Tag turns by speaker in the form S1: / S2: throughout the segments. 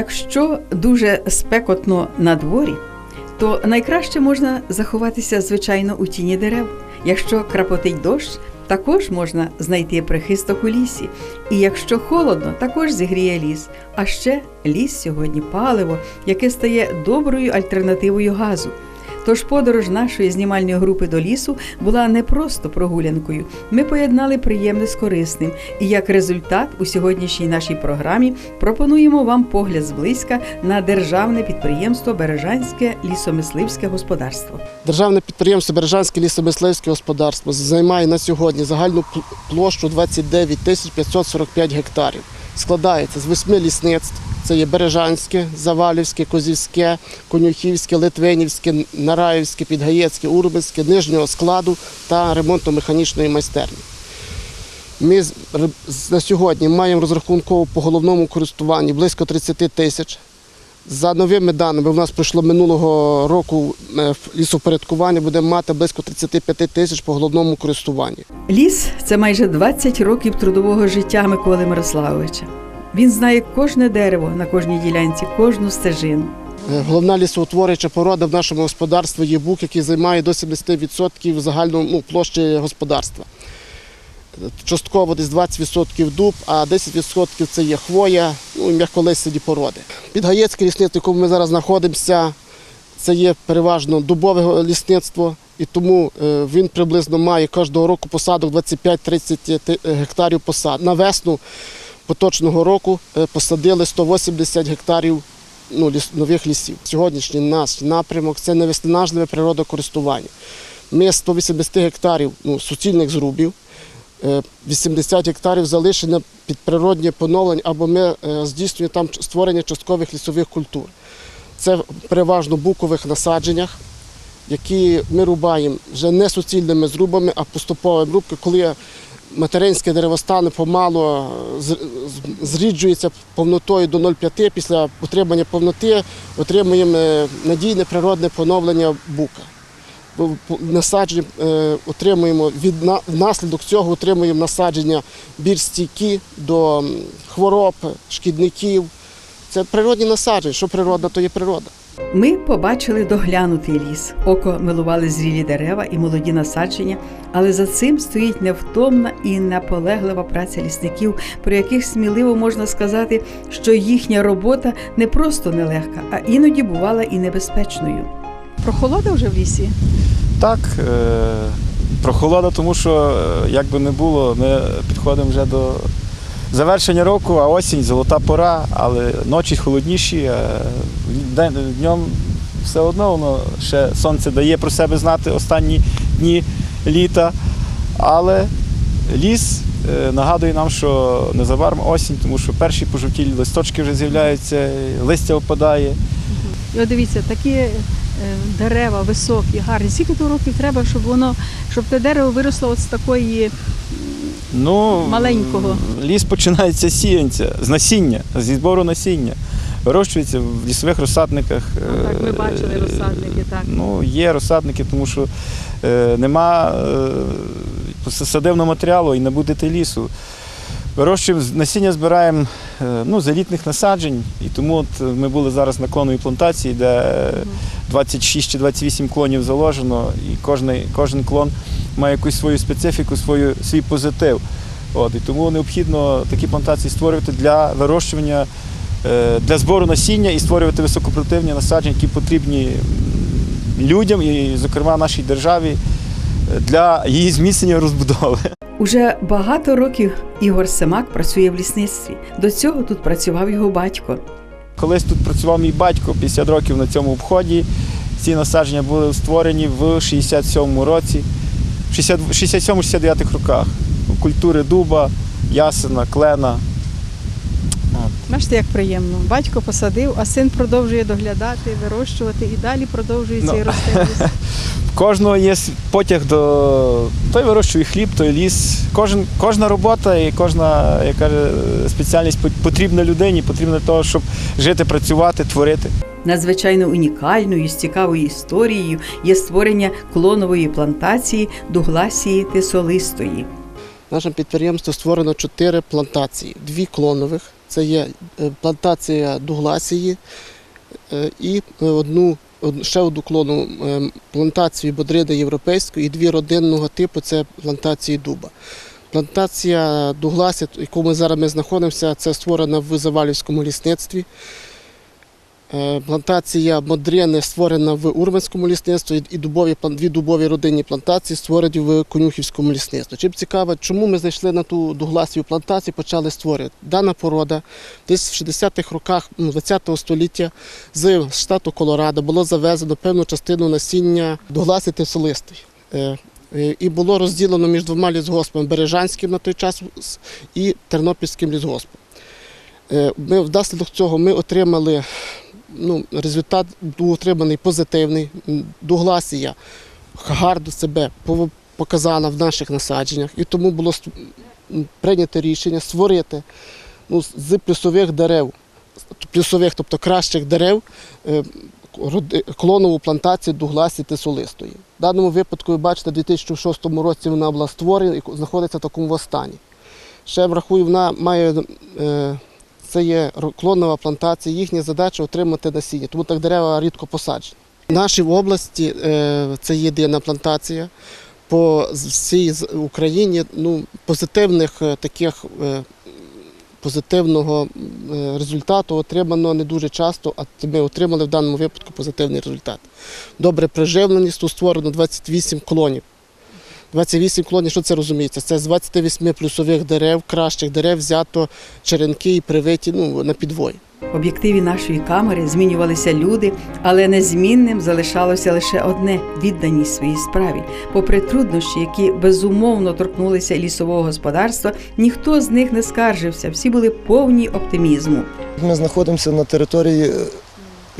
S1: Якщо дуже спекотно на дворі, то найкраще можна заховатися, звичайно, у тіні дерев. Якщо крапотить дощ, також можна знайти прихисток у лісі. І якщо холодно, також зігріє ліс. А ще ліс сьогодні паливо, яке стає доброю альтернативою газу. Тож подорож нашої знімальної групи до лісу була не просто прогулянкою. Ми поєднали приємне з корисним. І як результат у сьогоднішній нашій програмі пропонуємо вам погляд зблизька на державне підприємство Бережанське лісомисливське господарство.
S2: Державне підприємство Бережанське лісомисливське господарство займає на сьогодні загальну пл- площу 29 тисяч 545 гектарів. Складається з восьми лісництв. Це є Бережанське, Завалівське, Козівське, Конюхівське, Литвинівське, Нараївське, Підгаєцьке, Урбинське, нижнього складу та ремонтно-механічної майстерні. Ми на сьогодні маємо розрахунково по головному користуванні близько 30 тисяч. За новими даними, в нас пройшло минулого року е, лісопорядкування, будемо мати близько 35 тисяч по головному користуванні.
S1: Ліс це майже 20 років трудового життя Миколи Мирославовича. Він знає кожне дерево на кожній ділянці, кожну стежину.
S2: Е, Головна лісоутворююча порода в нашому господарстві є бук, який займає до 70% загальної ну, площі господарства. Е, Частково десь 20% дуб, а 10% це є хвоя, ну і м'яколисті породи. Підгаєцьке лісництво, в якому ми зараз знаходимося, це є переважно дубове лісництво, і тому е, він приблизно має кожного року посадок 25-30 гектарів посад. На весну поточного року е, посадили 180 гектарів ну, нових лісів. Сьогоднішній наш напрямок це невиснажливе природокористування. Ми 180 гектарів ну, суцільних зрубів, е, 80 гектарів залишено під природнє поновлення, або ми е, здійснюємо там створення часткових лісових культур. Це переважно букових насадженнях, які ми рубаємо вже не суцільними зрубами, а поступовими рубки, коли материнське деревостане помало е, зріджується повнотою до 0,5. Після отримання повноти отримуємо е, надійне природне поновлення бука. Насадження е, отримуємо від на- внаслідок цього отримуємо насадження більш стійкі до хвороб, шкідників. Це природні насадження. Що природна, то є природа.
S1: Ми побачили доглянутий ліс, око милували зрілі дерева і молоді насадження, але за цим стоїть невтомна і наполеглива праця лісників, про яких сміливо можна сказати, що їхня робота не просто нелегка, а іноді бувала і небезпечною.
S3: Прохолода вже в лісі.
S4: Так, е, прохолода, тому що е, як би не було, ми підходимо вже до завершення року, а осінь золота пора, але ночі холодніші, е, день- днем все одно воно ще сонце дає про себе знати останні дні літа. Але ліс е, нагадує нам, що незабаром осінь, тому що перші пожовтілі листочки вже з'являються, листя опадає.
S3: І от дивіться, такі е, дерева високі, гарні. Скільки то років треба, щоб воно, щоб те дерево виросло от з такої.
S4: Ну,
S3: Маленького.
S4: Ліс починається з сіянця, з насіння, зі збору насіння. Вирощується в лісових розсадниках.
S3: Ну, так, ми
S4: Е,
S3: бачили розсадники, так.
S4: Ну, є розсадники, тому що е, нема е, садивного матеріалу і не буде лісу. Вирощуємо насіння збираємо е, ну, з елітних насаджень, і тому от ми були зараз на клоновій плантації, де е, 26 чи 28 клонів заложено, і кожний, кожен клон має якусь свою специфіку, свою, свій позитив. От, і тому необхідно такі плантації створювати для вирощування, е, для збору насіння і створювати високопродуктивні насадження, які потрібні людям і, зокрема, нашій державі е, для її зміцнення і розбудови.
S1: Уже багато років Ігор Семак працює в лісництві. До цього тут працював його батько.
S4: Колись тут працював мій батько 50 років на цьому обході. Ці насадження були створені в 67-му році, в 67-69 роках. Культури дуба, ясена, клена.
S3: Бачите, як приємно. Батько посадив, а син продовжує доглядати, вирощувати і далі продовжує
S4: Ну.
S3: цей рости.
S4: В кожного є потяг до той вирощує хліб, той ліс. Кожен, кожна робота і кожна як каже, спеціальність потрібна людині, потрібна для того, щоб жити, працювати, творити.
S1: Надзвичайно унікальною з цікавою історією є створення клонової плантації Дугласії Тисолистої.
S2: В нашому підприємстві створено чотири плантації: дві клонових, Це є е, плантація дугласії е, і е, одну ще одну клону плантацію бодрини європейської і дві родинного типу це плантації дуба. Плантація дугласі, в якому ми зараз ми знаходимося, це створена в Завалівському лісництві. Е, Плантація Модрини створена в Урбанському лісництві і дубові, дві дубові родинні плантації створені в Конюхівському лісництві. Чим цікаво, чому ми зайшли на ту дугласію плантацію, почали створювати. Дана порода десь в 60-х роках ну, 20-го століття з штату Колорадо було завезено певну частину насіння дугласі тисолистої. Е, е, І було розділено між двома лісгоспами Бережанським на той час і Тернопільським лісгоспом. Ми внаслідок цього ми отримали ну, результат був отриманий позитивний. Дугласія гарно себе показала в наших насадженнях, і тому було прийнято рішення створити ну, з плюсових дерев, плюсових, тобто кращих дерев, е, клонову плантацію дугласі тисолистої. В даному випадку, ви бачите, у 2006 році вона була створена і знаходиться в такому стані. Ще врахую, вона має. Е, це є клонова плантація, їхня задача отримати насіння, тому так дерева рідко посаджені. В нашій області е, це єдина плантація. По всій Україні ну, позитивних е, таких е, позитивного результату отримано не дуже часто, а ми отримали в даному випадку позитивний результат. Добре приживленість, тут створено 28 клонів. 28 клонів, що це розуміється? Це з 28 плюсових дерев, кращих дерев взято черенки і привиті ну, на підвої.
S1: В об'єктиві нашої камери змінювалися люди, але незмінним залишалося лише одне відданість своїй справі. Попри труднощі, які безумовно торкнулися лісового господарства, ніхто з них не скаржився, всі були повні оптимізму.
S5: Ми знаходимося на території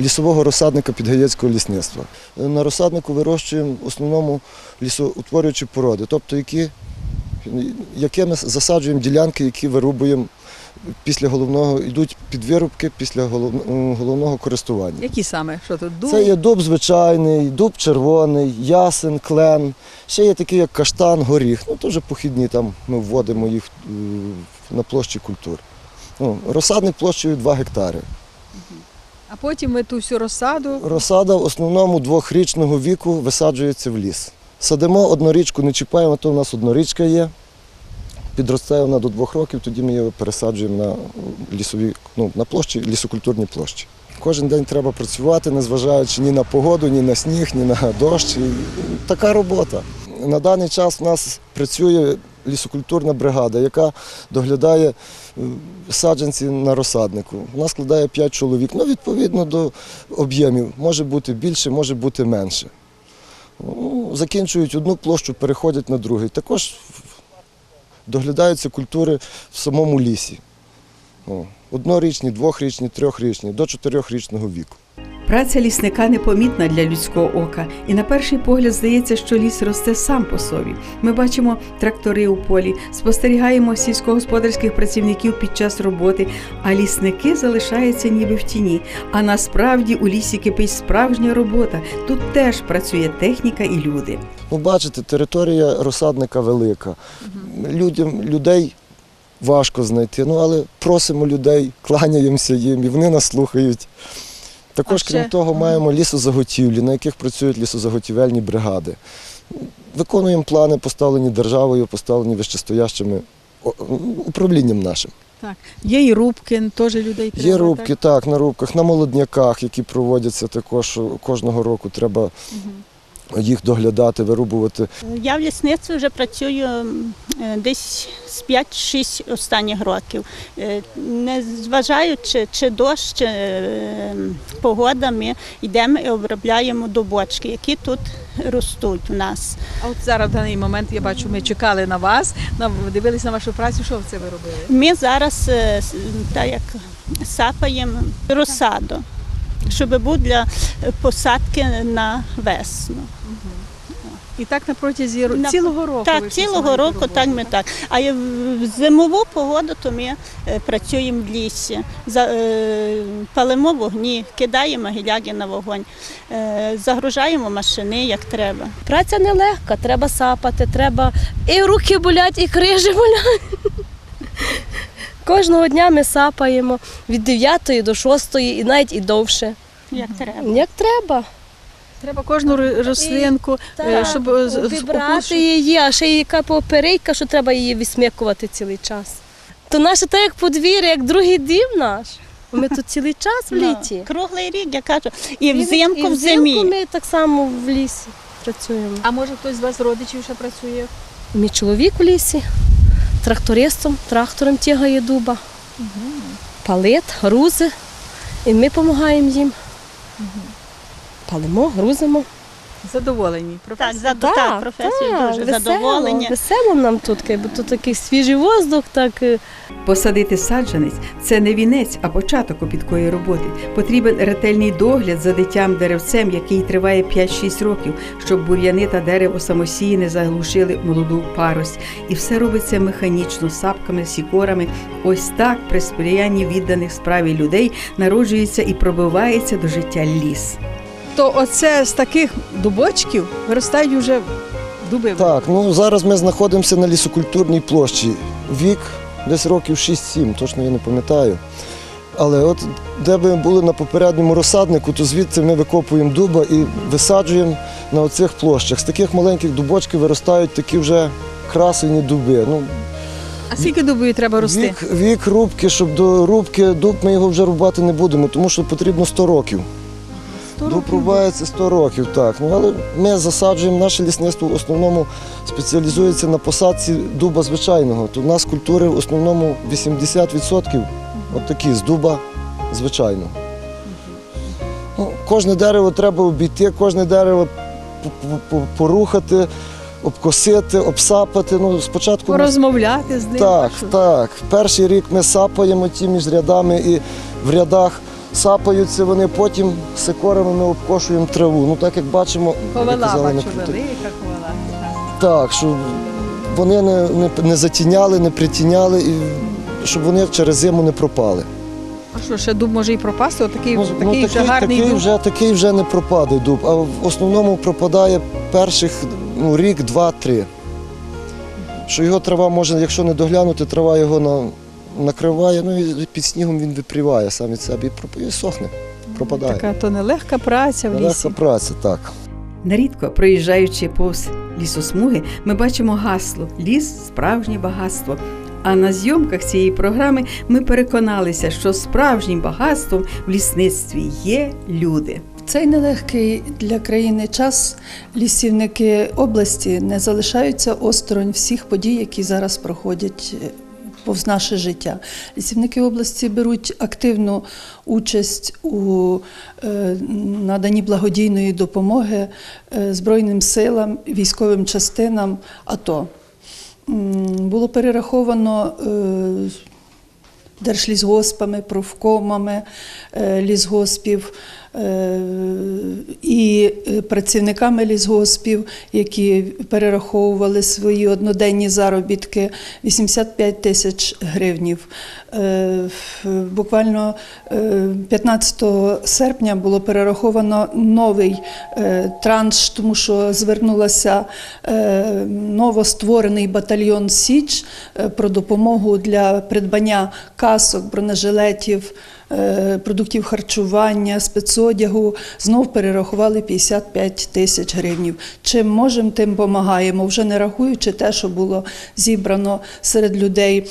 S5: лісового розсадника Підгаєцького лісництва. На розсаднику вирощуємо в основному лісоутворюючі породи, тобто які, якими засаджуємо ділянки, які вирубуємо після головного, йдуть під вирубки після головного користування.
S3: Які саме? Що тут дуб?
S5: Це є дуб звичайний, дуб червоний, ясен, клен. Ще є такі, як каштан, горіх. Ну, теж похідні, там ми вводимо їх е, на площі культур. Ну, розсадник площею 2 гектари.
S3: А потім ми ту всю розсаду.
S5: Розсада в основному двохрічного віку висаджується в ліс. Садимо однорічку, не чіпаємо, то у нас однорічка є. Підростає вона до двох років, тоді ми її пересаджуємо на лісові, ну, на площі, лісокультурні площі. Кожен день треба працювати, незважаючи ні на погоду, ні на сніг, ні на дощ. І така робота. На даний час в нас працює лісокультурна бригада, яка доглядає саджанці на розсаднику. Вона складає 5 чоловік. Ну, відповідно до об'ємів. Може бути більше, може бути менше. Ну, закінчують одну площу, переходять на другий. Також доглядаються культури в самому лісі. Однорічні, двохрічні, трьохрічні, до чотирьохрічного віку.
S1: Праця лісника непомітна для людського ока, і на перший погляд здається, що ліс росте сам по собі. Ми бачимо трактори у полі, спостерігаємо сільськогосподарських працівників під час роботи, а лісники залишаються ніби в тіні. А насправді у лісі кипить справжня робота. Тут теж працює техніка і люди.
S5: Ну, бачите, територія розсадника велика. Людям, людей важко знайти, ну, але просимо людей, кланяємося їм, і вони нас слухають. Також, крім того, маємо лісозаготівлі, на яких працюють лісозаготівельні бригади. Виконуємо плани, поставлені державою, поставлені вищестоящими управлінням нашим.
S3: Так. Є і рубки, теж людей треба.
S5: Є рубки, так, на рубках, на молодняках, які проводяться також кожного року. Треба їх доглядати, вирубувати.
S6: Я в лісництві вже працюю е, десь з 5-6 останніх років. Е, Не зважаючи, чи дощ, чи е, погода, ми йдемо і обробляємо дубочки, які тут ростуть у нас.
S3: А от зараз в даний момент я бачу, ми чекали на вас, на- дивилися на вашу працю, що ви це ви робили?
S6: Ми зараз так як сапаємо розсаду, щоб був для посадки на весну.
S3: І так на протязі
S6: На-
S3: цілого року.
S6: Так,
S3: всі
S6: цілого року
S3: роботу,
S6: так ми так. А в зимову погоду то ми е, працюємо в лісі, е, палимо вогні, кидаємо гіляги на вогонь, е, загружаємо машини як треба.
S7: Праця нелегка, треба сапати, треба і руки болять, і крижі болять. Кожного дня ми сапаємо від 9 до 6 і навіть і довше.
S6: Як треба.
S7: Як треба.
S3: Треба кожну рослинку, е,
S7: Так,
S3: щоб е, з-
S7: обібрати її, а ще яка поперейка, що треба її висмикувати цілий час. То наше так як подвір'я, як другий дім наш. Ми тут цілий час в літі.
S6: Круглий рік, я кажу. І
S7: І
S6: взимку, в зимі.
S7: ми так само в лісі працюємо.
S3: А може хтось з вас родичів ще працює?
S7: Мій чоловік в лісі, трактористом, трактором тягає дуба, палит, грузи, і ми допомагаємо їм. Палимо, грузимо.
S3: Задоволені.
S6: Так,
S3: професією?
S6: за так, професію дуже
S7: весело,
S6: задоволення.
S7: Весело нам тут, бо тут такий свіжий воздух, так. е,
S1: Посадити саджанець це не вінець, а початок копіткої роботи. Потрібен ретельний догляд за дитям деревцем, який триває 5-6 років, щоб бур'яни та дерево самосії не заглушили молоду парость. І все робиться механічно, сапками, сікорами. Ось так при сприянні відданих справі людей народжується і пробивається до життя ліс.
S3: То оце з таких дубочків виростають вже дуби.
S5: Так, ну зараз ми знаходимося на лісокультурній площі. Вік десь років 6-7, точно я не пам'ятаю. Але от де ми були на попередньому розсаднику, то звідси ми викопуємо дуба і висаджуємо на оцих площах. З таких маленьких дубочків виростають такі вже красені дуби. Ну,
S3: А скільки дубів треба рости?
S5: вік, вік рубки, щоб до рубки дуб ми його вже рубати не будемо, тому що потрібно 100 років. Дуб рубається 100 років, так. Ну, але ми засаджуємо, наше лісництво в основному спеціалізується на посадці дуба звичайного. То в нас культури в основному 80% от такі з дуба звичайного. Ну, кожне дерево треба обійти, кожне дерево по- по- по- порухати, обкосити, обсапати. Ну, спочатку ми
S3: з ним.
S5: так, так. Перший рік ми сапаємо ті між рядами і в рядах сапаються вони, потім секорами ми обкошуємо траву. Ну так як бачимо, як казали,
S3: бачу,
S5: на-
S3: велика ковала.
S5: так, щоб вони не, не, не затіняли, не притіняли, і щоб вони через зиму не пропали.
S3: А що, ще дуб може і пропасти? Отакий
S5: Ну,
S3: такий,
S5: ну,
S3: вже гарний
S5: такий,
S3: дуб.
S5: вже, такий вже не пропаде дуб, а в основному пропадає перших ну, рік, два-три. Що його трава може, якщо не доглянути, трава його на, накриває, ну і під снігом він випріває сам від себе і, і сохне, пропадає.
S3: Така то нелегка праця в лісі.
S5: Легка праця, так.
S1: Нарідко, проїжджаючи повз лісосмуги, ми бачимо гасло Ліс справжнє багатство. А на зйомках цієї програми ми переконалися, що справжнім багатством в лісництві є люди.
S8: В цей нелегкий для країни час лісівники області не залишаються осторонь всіх подій, які зараз проходять е, повз наше життя. Лісівники області беруть активну участь у е, наданні благодійної допомоги е, Збройним силам, військовим частинам АТО. Було перераховано е, держлісгоспами, профкомами лісгоспів і е, працівниками лісгоспів, які перераховували свої одноденні заробітки 85 тисяч гривнів. Е, Буквально е, 15 серпня було перераховано новий е, транш, тому що звернулася е, новостворений батальйон Січ е, про допомогу для придбання касок, бронежилетів, е, продуктів харчування, спецодягу. Знов перерахували 55 тисяч гривнів. Чим можемо, тим допомагаємо, вже не рахуючи те, що було зібрано серед людей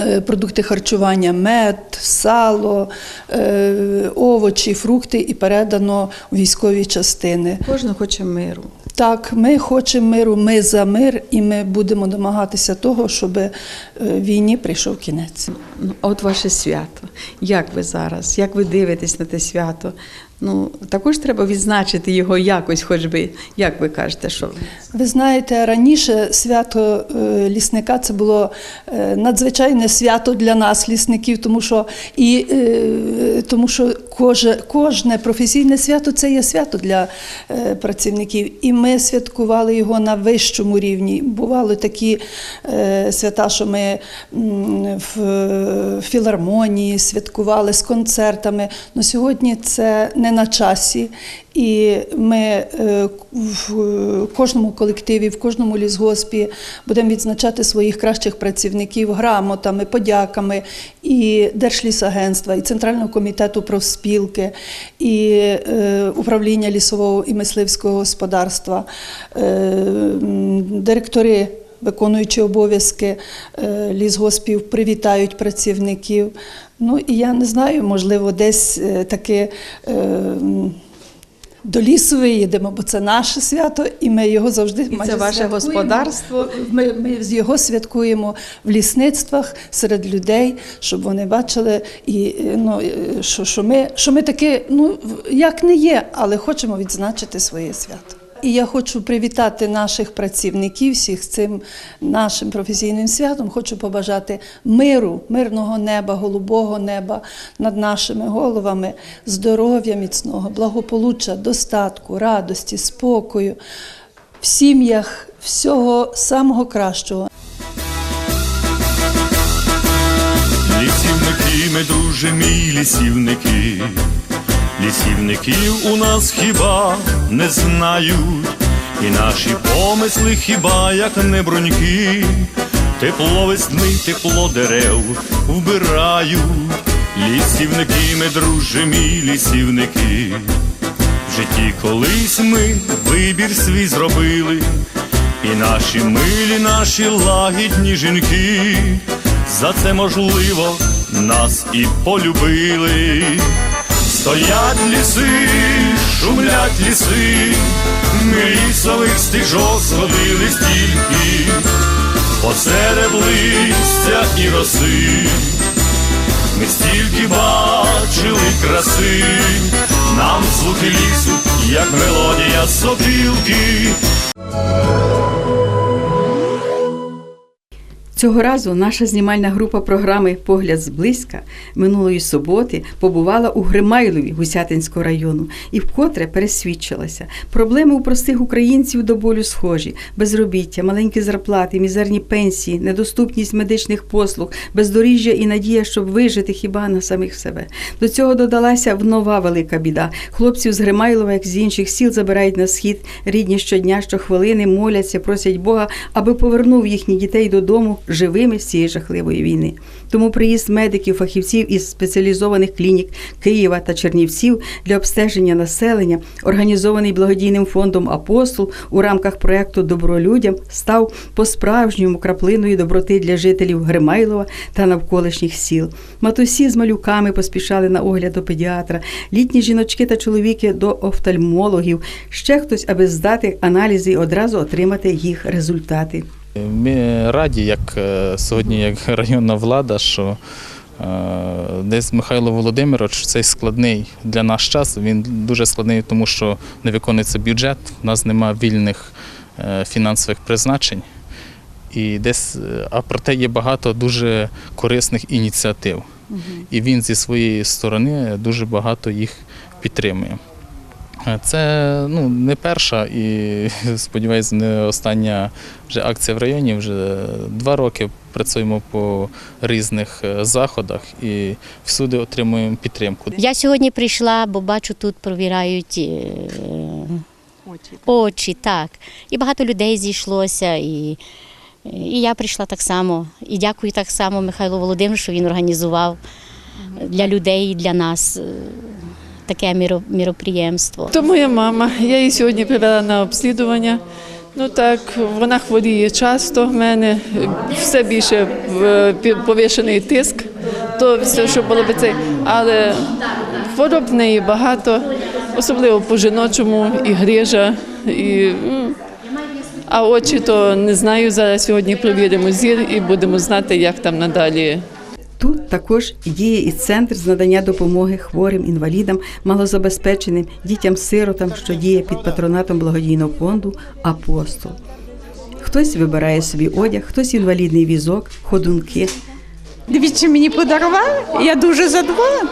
S8: е, продукти харчування, мед, сало, е, овочі, фрукти і передано військові частини.
S1: Кожен хоче миру.
S8: Так, ми хочемо миру, ми за мир, і ми будемо домагатися того, щоб е, війні прийшов кінець.
S1: Ну, от ваше свято. Як ви зараз? Як ви дивитесь на те свято? Ну, також треба відзначити його якось, хоч би, як ви кажете, що
S8: Ви знаєте, раніше свято е, лісника це було е, надзвичайне свято для нас, лісників, тому що і е, тому що коже, кожне професійне свято це є свято для працівників. І ми святкували його на вищому рівні. Бували такі свята, що ми в філармонії святкували з концертами. Но сьогодні це не на часі, і ми е, в кожному колективі, в кожному лісгоспі будемо відзначати своїх кращих працівників грамотами, подяками і Держлісагентства, і Центрального комітету профспілки, і е, управління лісового і мисливського господарства, е, директори. Виконуючи обов'язки е, лісгоспів, привітають працівників. Ну і я не знаю, можливо, десь е, таки е, до лісу виїдемо, бо це наше свято, і ми його завжди
S1: І
S8: майже
S1: це ваше
S8: святкуємо.
S1: господарство.
S8: Ми, ми його святкуємо в лісництвах серед людей, щоб вони бачили, і е, ну що, що ми що ми таки, ну як не є, але хочемо відзначити своє свято. І я хочу привітати наших працівників всіх з цим нашим професійним святом. Хочу побажати миру, мирного неба, голубого неба над нашими головами, здоров'я міцного, благополуччя, достатку, радості, спокою в сім'ях всього самого кращого.
S4: Лісівники, ми дуже мій лісівники, лісівників у нас хіба не знають, і наші помисли хіба як не броньки, тепло весни, тепло дерев вбирають, лісівники, ми друже мій лісівники. В житті колись ми вибір свій зробили, і наші милі, наші лагідні жінки, за це можливо нас і полюбили. Стоять ліси, шумлять ліси, ми лісових стежок сходили стільки, посеред листя і роси. Ми стільки бачили краси, нам звуки лісу, як мелодія сопілки.
S1: Цього разу наша знімальна група програми Погляд зблизька минулої суботи побувала у Гримайлові Гусятинського району і вкотре пересвідчилася. Проблеми у простих українців до болю схожі: безробіття, маленькі зарплати, мізерні пенсії, недоступність медичних послуг, бездоріжжя і надія, щоб вижити хіба на самих себе. До цього додалася нова велика біда. Хлопців з Гримайлова, як з інших сіл, забирають на схід. Рідні щодня, щохвилини моляться, просять Бога, аби повернув їхніх дітей додому живими з цієї жахливої війни. Тому приїзд медиків, фахівців із спеціалізованих клінік Києва та Чернівців для обстеження населення, організований благодійним фондом Апостол у рамках проекту Добро людям, став по-справжньому краплиною доброти для жителів Гримайлова та навколишніх сіл. Матусі з малюками поспішали на огляд до педіатра, літні жіночки та чоловіки до офтальмологів, ще хтось, аби здати аналізи і одразу отримати їх результати.
S9: Ми раді, як е, сьогодні, як районна влада, що е, десь Михайло Володимирович цей складний для нас час. Він дуже складний, тому що не виконується бюджет, у нас немає вільних е, фінансових призначень. І десь, а проте є багато дуже корисних ініціатив. І він зі своєї сторони дуже багато їх підтримує. Е, Це ну, не перша і, сподіваюся, не остання вже акція в районі. Вже два роки працюємо по різних е, заходах і всюди отримуємо підтримку.
S10: Я сьогодні прийшла, бо бачу, тут провірають е, очі, так. І багато людей зійшлося, і, і я прийшла так само. І дякую так само Михайлу Володимировичу, що він організував для людей і для нас таке міро- міроприємство.
S11: То моя мама. Я її сьогодні привела на обслідування. Ну так, вона хворіє часто. В мене все більше е, повишений тиск, то все, що було би це. Але хвороб в неї багато, особливо по жіночому, і грижа, і. А очі то не знаю. Зараз сьогодні провіримо зір і будемо знати, як там надалі.
S1: Тут також діє і центр з надання допомоги хворим інвалідам, малозабезпеченим дітям-сиротам, що діє під патронатом благодійного фонду Апостол. Хтось вибирає собі одяг, хтось інвалідний візок, ходунки.
S12: Дивіться, мені подарували. Я дуже задоволена.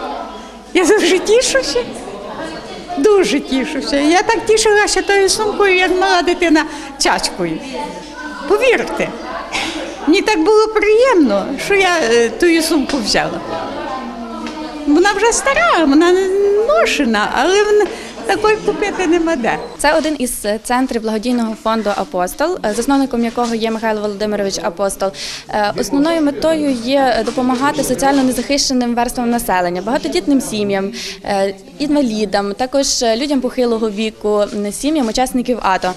S12: Я дуже тішуся. Дуже тішуся. Я так тішилася тою сумкою, як мала дитина цяцькою. Повірте, мені так було приємно, що я е, ту сумку взяла. Вона вже стара, вона поношена, але в- такої купити нема де.
S13: Це один із центрів благодійного фонду Апостол, е, засновником якого є Михайло Володимирович Апостол. Е, Основною метою є допомагати соціально незахищеним верствам населення, багатодітним сім'ям, е, інвалідам, також е, людям похилого віку, сім'ям учасників АТО.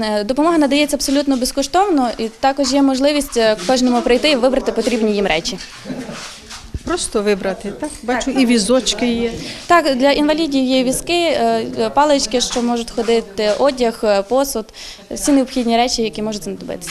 S13: Е, Допомога надається абсолютно безкоштовно, і також є можливість е, кожному прийти і вибрати потрібні їм речі.
S3: Просто вибрати, так? Бачу, і візочки є.
S13: Так, для інвалідів є візки, е, палички, що можуть ходити, одяг, посуд, всі необхідні речі, які можуть знадобитися.